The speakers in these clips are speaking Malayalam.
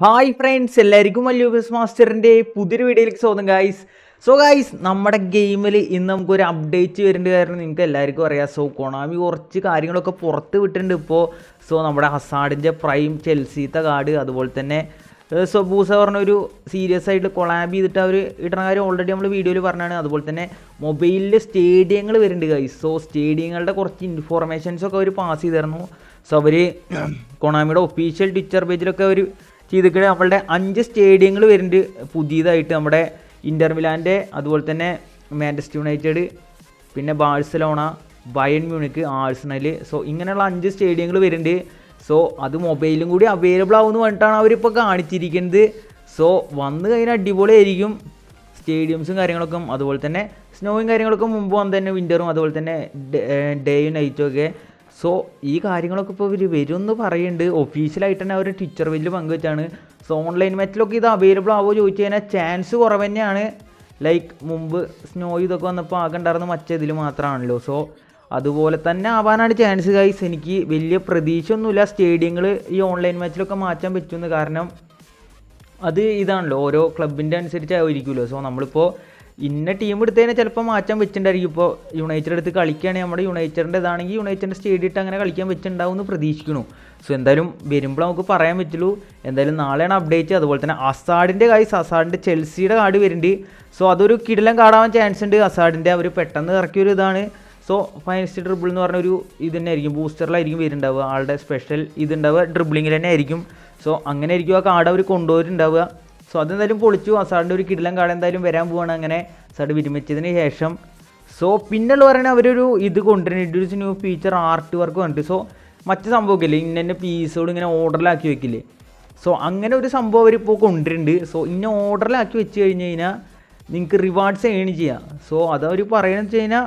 ഹായ് ഫ്രണ്ട്സ് എല്ലാവർക്കും വലിയ ബസ് മാസ്റ്ററിന്റെ പുതിയൊരു വീഡിയോയിലേക്ക് സ്വാഗതം ഗായ്സ് സോ ഗായ്സ് നമ്മുടെ ഗെയിമിൽ ഇന്ന് നമുക്കൊരു അപ്ഡേറ്റ് വരുന്നുണ്ട് കാരണം നിങ്ങൾക്ക് എല്ലാവർക്കും അറിയാം. സോ കൊണാമി കുറച്ച് കാര്യങ്ങളൊക്കെ പുറത്ത് വിട്ടിട്ടുണ്ട് ഇപ്പോൾ സോ നമ്മുടെ ഹസാഡിന്റെ പ്രൈം ചെൽസീത്ത കാർഡ് അതുപോലെ തന്നെ സോ ബൂസ പറഞ്ഞൊരു സീരിയസ് ആയിട്ട് കൊളാബ് ചെയ്തിട്ട് അവർ ഇടുന്ന കാര്യം ഓൾറെഡി നമ്മൾ വീഡിയോയിൽ പറഞ്ഞാണ് അതുപോലെ തന്നെ മൊബൈലിൽ സ്റ്റേഡിയങ്ങൾ വരുന്നുണ്ട് ഗൈസ് സോ സ്റ്റേഡിയങ്ങളുടെ കുറച്ച് ഇൻഫോർമേഷൻസൊക്കെ അവർ പാസ് ചെയ്തിരുന്നു. സോ അവർ കൊണാമിയുടെ ഒഫീഷ്യൽ ട്വിറ്റർ പേജിലൊക്കെ അവർ ചെയ്തിട്ട് നമ്മളുടെ അഞ്ച് സ്റ്റേഡിയങ്ങൾ വരുന്നുണ്ട്. പുതിയതായിട്ട് നമ്മുടെ ഇന്റർ മിലാന്റെ അതുപോലെ തന്നെ മാഞ്ചസ്റ്റർ യുണൈറ്റഡ് പിന്നെ Barcelona Bayern Munich Arsenal so ഇങ്ങനെയുള്ള അഞ്ച് സ്റ്റേഡിയങ്ങൾ വരുന്നുണ്ട്. സോ അത് മൊബൈലും കൂടി അവൈലബിൾ ആവുമെന്ന് പറഞ്ഞിട്ടാണ് അവരിപ്പോൾ കാണിച്ചിരിക്കുന്നത്. സോ വന്ന് കഴിഞ്ഞാൽ അടിപൊളിയായിരിക്കും. സ്റ്റേഡിയംസും കാര്യങ്ങളൊക്കെ അതുപോലെ തന്നെ സ്നോയും കാര്യങ്ങളൊക്കെ മുമ്പ് വന്ന് തന്നെ വിന്ററും അതുപോലെ തന്നെ ഡേയും നൈറ്റും ഒക്കെ സോ ഈ കാര്യങ്ങളൊക്കെ ഇപ്പോൾ ഇവർ വരുമെന്ന് പറയുന്നുണ്ട് ഒഫീഷ്യലായിട്ട് തന്നെ അവർ ടീച്ചർ വലിയ പങ്കുവെച്ചാണ്. സോ ഓൺലൈൻ മാച്ചിലൊക്കെ ഇത് അവൈലബിൾ ആവുമോ ചോദിച്ചു കഴിഞ്ഞാൽ ചാൻസ് കുറവ് തന്നെയാണ് ലൈക്ക് മുമ്പ് സ്നോ ഇതൊക്കെ വന്നപ്പോൾ ആകെ ഉണ്ടായിരുന്ന മറ്റേതിൽ മാത്രമാണല്ലോ സോ അതുപോലെ തന്നെ ആവാനാണ് ചാൻസ് ഗൈസ് എനിക്ക് വലിയ പ്രതീക്ഷയൊന്നുമില്ല സ്റ്റേഡിയങ്ങൾ ഈ ഓൺലൈൻ മാച്ചിലൊക്കെ മാറ്റാൻ പറ്റുമെന്ന് കാരണം അത് ഇതാണല്ലോ. ഓരോ ക്ലബിന്റെ അനുസരിച്ചായിരിക്കുമല്ലോ. സോ നമ്മളിപ്പോൾ ഇന്ന ടീം എടുത്തതിനെ ചിലപ്പോൾ മാറ്റാൻ വെച്ചിട്ടുണ്ടായിരിക്കും. ഇപ്പോൾ യുണൈറ്റഡ് എടുത്ത് കളിക്കുകയാണെങ്കിൽ നമ്മുടെ യുണൈറ്റഡിന്റെ ഇതാണെങ്കിൽ യുണൈറ്റഡിന്റെ സ്റ്റേഡിയം ഇട്ട് അങ്ങനെ കളിക്കാൻ വെച്ചിട്ടുണ്ടാവും എന്ന് പ്രതീക്ഷിക്കുന്നു. സോ എന്തായാലും വരുമ്പോൾ നമുക്ക് പറയാൻ പറ്റുള്ളൂ. എന്തായാലും നാളെയാണ് അപ്ഡേറ്റ് അതുപോലെ തന്നെ അസാഡിന്റെ കായ്സ് അസാഡിന്റെ ചെൽസിയുടെ കാർഡ് വരുന്നുണ്ട്. സോ അതൊരു കിടിലം കാർഡാവാൻ ചാൻസ് ഉണ്ട്. അസാഡിന്റെ അവർ പെട്ടെന്ന് ഇറക്കിയൊരു ഇതാണ്. സോ ഫൈനസ്റ്റ് ഡ്രിബിൾ എന്ന് പറഞ്ഞൊരു ഇത് തന്നെ ആയിരിക്കും ബൂസ്റ്ററിലായിരിക്കും വരുന്നുണ്ടാവുക. ആളുടെ സ്പെഷ്യൽ ഇതുണ്ടാവുക ഡ്രിബിളിങ്ങിൽ തന്നെ ആയിരിക്കും സോ അങ്ങനെ ആയിരിക്കും ആ കാർഡ് അവർ കൊണ്ടുപോയിട്ടുണ്ടാവുക. സോ അതെന്തായാലും പൊളിച്ചു. അസാറിന്റെ ഒരു കിടിലം കാട് എന്തായാലും വരാൻ പോവാണ് അങ്ങനെ സാഡ് വിരമിച്ചതിന് ശേഷം. സോ പിന്നുള്ള പറയുന്നത് അവരൊരു ഇത് കൊണ്ടുവരുന്നത് introduce new feature art work വന്നിട്ട് സോ മറ്റു സംഭവമൊക്കെ ഇന്ന ഇന്ന പീസോട് ഇങ്ങനെ ഓർഡറിലാക്കി വെക്കില്ലേ? സോ അങ്ങനെ ഒരു സംഭവം അവരിപ്പോൾ കൊണ്ടുവരുന്നുണ്ട്. സോ ഇന്ന ഓർഡറിലാക്കി വെച്ച് കഴിഞ്ഞ് കഴിഞ്ഞാൽ നിങ്ങൾക്ക് റിവാർഡ്സ് ഏൺ ചെയ്യാം. സോ അതവർ പറയുന്നത് വെച്ച് കഴിഞ്ഞാൽ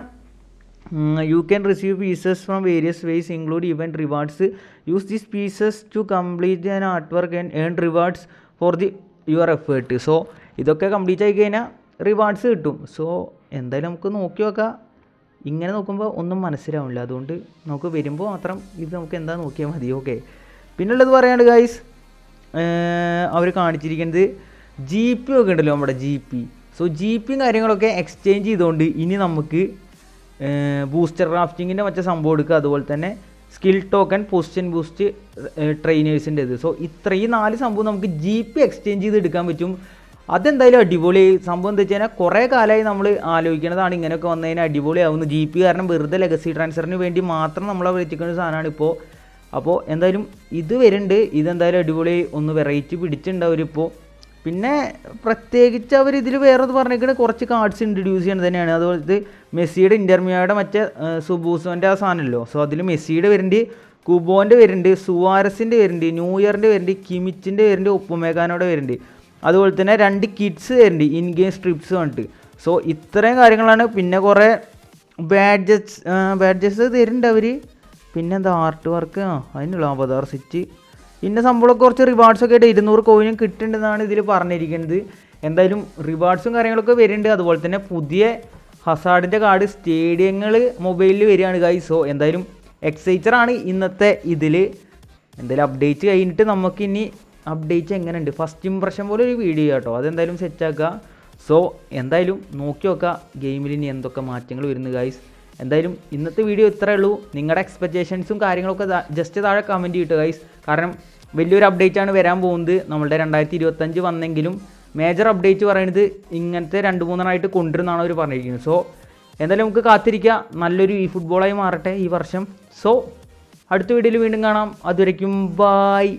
you can receive pieces from various ways include even rewards use these pieces to complete an art work and earn rewards for the your effort so ഇതൊക്കെ കംപ്ലീറ്റ് ആയി കഴിഞ്ഞാൽ റിവാർഡ്സ് കിട്ടും. സോ എന്തായാലും നമുക്ക് നോക്കി നോക്കാം. ഇങ്ങനെ നോക്കുമ്പോൾ ഒന്നും മനസ്സിലാവില്ല. അതുകൊണ്ട് നമുക്ക് വരുമ്പോൾ മാത്രം ഇത് നമുക്ക് എന്താ നോക്കിയാൽ മതി. ഓക്കെ പിന്നുള്ളത് പറയാണ്ട് ഗൈസ് അവർ കാണിച്ചിരിക്കുന്നത് ജി പി ഒക്കെ ഉണ്ടല്ലോ നമ്മുടെ ജി പി സോ ജി പിയും കാര്യങ്ങളൊക്കെ എക്സ്ചേഞ്ച് ചെയ്തുകൊണ്ട് ഇനി നമുക്ക് ബൂസ്റ്റർ ക്രാഫ്റ്റിങ്ങിന്റെ മറ്റേ സംഭവം എടുക്കുക. അതുപോലെ തന്നെ സ്കിൽ ടോക്കൺ പൊസിഷൻ ബൂസ്റ്റ് ട്രെയിനേഴ്സിന്റെ ഇത്. സോ ഇത്രയും നാല് സംഭവം നമുക്ക് ജി പി എക്സ്ചേഞ്ച് ചെയ്ത് എടുക്കാൻ പറ്റും. അതെന്തായാലും അടിപൊളി. സംഭവം എന്താ വെച്ച് കഴിഞ്ഞാൽ കുറേ കാലമായി നമ്മൾ ആലോചിക്കുന്നതാണ് ഇങ്ങനെയൊക്കെ വന്നതിന് അടിപൊളിയാവുന്നു. ജി പി കാരണം വെറുതെ ലെഗസി ട്രാൻസ്ഫറിന് വേണ്ടി മാത്രം നമ്മൾ വെച്ചിരിക്കുന്ന സാധനമാണ് ഇപ്പോൾ അപ്പോൾ എന്തായാലും ഇത് വരുന്നുണ്ട്. ഇതെന്തായാലും അടിപൊളി. ഒന്ന് വെറൈറ്റി പിടിച്ചിട്ടുണ്ടാവും പിന്നെ പ്രത്യേകിച്ച് അവർ ഇതിൽ വേറെ പറഞ്ഞിരിക്കുന്നത് കുറച്ച് കാർഡ്സ് ഇൻട്രൊഡ്യൂസ് ചെയ്യണത് തന്നെയാണ്. അതുപോലെ ഇത് മെസ്സിയുടെ ഇന്റർമിയോയുടെ മറ്റേ സുബൂസോന്റെ ആ സാധനമല്ലോ. സോ അതിൽ മെസ്സിയുടെ വരുന്നുണ്ട് കുബോന്റെ വരുന്നുണ്ട് സുവാരസിന്റെ വരുന്നുണ്ട് ന്യൂ ഇയറിന്റെ വരുന്നുണ്ട് കിമിച്ചിന്റെ വരുന്നുണ്ട് ഉപ്പുമേഖാനോടെ വരുന്നുണ്ട്. അതുപോലെ തന്നെ രണ്ട് കിഡ്സ് വരുന്നുണ്ട് ഇൻ ഗെയിം സ്ട്രിപ്സ് വന്നിട്ട് സോ ഇത്രയും കാര്യങ്ങളാണ്. പിന്നെ കുറേ ബാഡ്ജസ് ബാഡ്ജസ് തരുന്നുണ്ട് അവർ പിന്നെന്താ ആർട്ട് വർക്ക് ആ അതിനുള്ള അവതാർ സെറ്റ് ഇന്ന സംഭവമൊക്കെ കുറച്ച് റിവാർഡ്സ് ഒക്കെ ആയിട്ട് ഇരുന്നൂറ് കോയിനും കിട്ടുന്നുണ്ടെന്നാണ് ഇതിൽ പറഞ്ഞിരിക്കുന്നത്. എന്തായാലും റിവാർഡ്സും കാര്യങ്ങളൊക്കെ വരുന്നുണ്ട്. അതുപോലെ തന്നെ പുതിയ ഹസാഡിന്റെ കാർഡ് സ്റ്റേഡിയങ്ങൾ മൊബൈലിൽ വരികയാണ് ഗൈസ് സോ എന്തായാലും എക്സൈറ്ററാണ് ഇന്നത്തെ ഇതിൽ എന്തായാലും അപ്ഡേറ്റ് കഴിഞ്ഞിട്ട് നമുക്ക് ഇനി അപ്ഡേറ്റ് എങ്ങനെയുണ്ട്? ഫസ്റ്റ് ഇമ്പ്രഷൻ പോലെ ഒരു വീഡിയോ കേട്ടോ അതെന്തായാലും സെറ്റാക്കുക സോ എന്തായാലും നോക്കി നോക്കുക. ഗെയിമിൽ ഇനി എന്തൊക്കെ മാറ്റങ്ങൾ വരുന്നു ഗൈസ് എന്തായാലും ഇന്നത്തെ വീഡിയോ ഇത്രയേ ഉള്ളൂ. നിങ്ങളുടെ എക്സ്പെക്റ്റേഷൻസും കാര്യങ്ങളൊക്കെ ജസ്റ്റ് താഴെ കമന്റ് ചെയ്തിട്ട് ഗൈസ് കാരണം വലിയൊരു അപ്ഡേറ്റ് ആണ് വരാൻ പോകുന്നത്. നമ്മളുടെ രണ്ടായിരത്തി ഇരുപത്തഞ്ച് വന്നെങ്കിലും മേജർ അപ്ഡേറ്റ് പറയുന്നത് ഇങ്ങനത്തെ രണ്ട് മൂന്നെണ്ണമായിട്ട് കൊണ്ടുവരുന്നതാണ് അവർ പറഞ്ഞിരിക്കുന്നത്. സോ എന്തായാലും നമുക്ക് കാത്തിരിക്കുക നല്ലൊരു ഈ ഫുട്ബോളായി മാറട്ടെ ഈ വർഷം. സോ അടുത്ത വീഡിയോയിൽ വീണ്ടും കാണാം. അതുവരയ്ക്കും ബായ്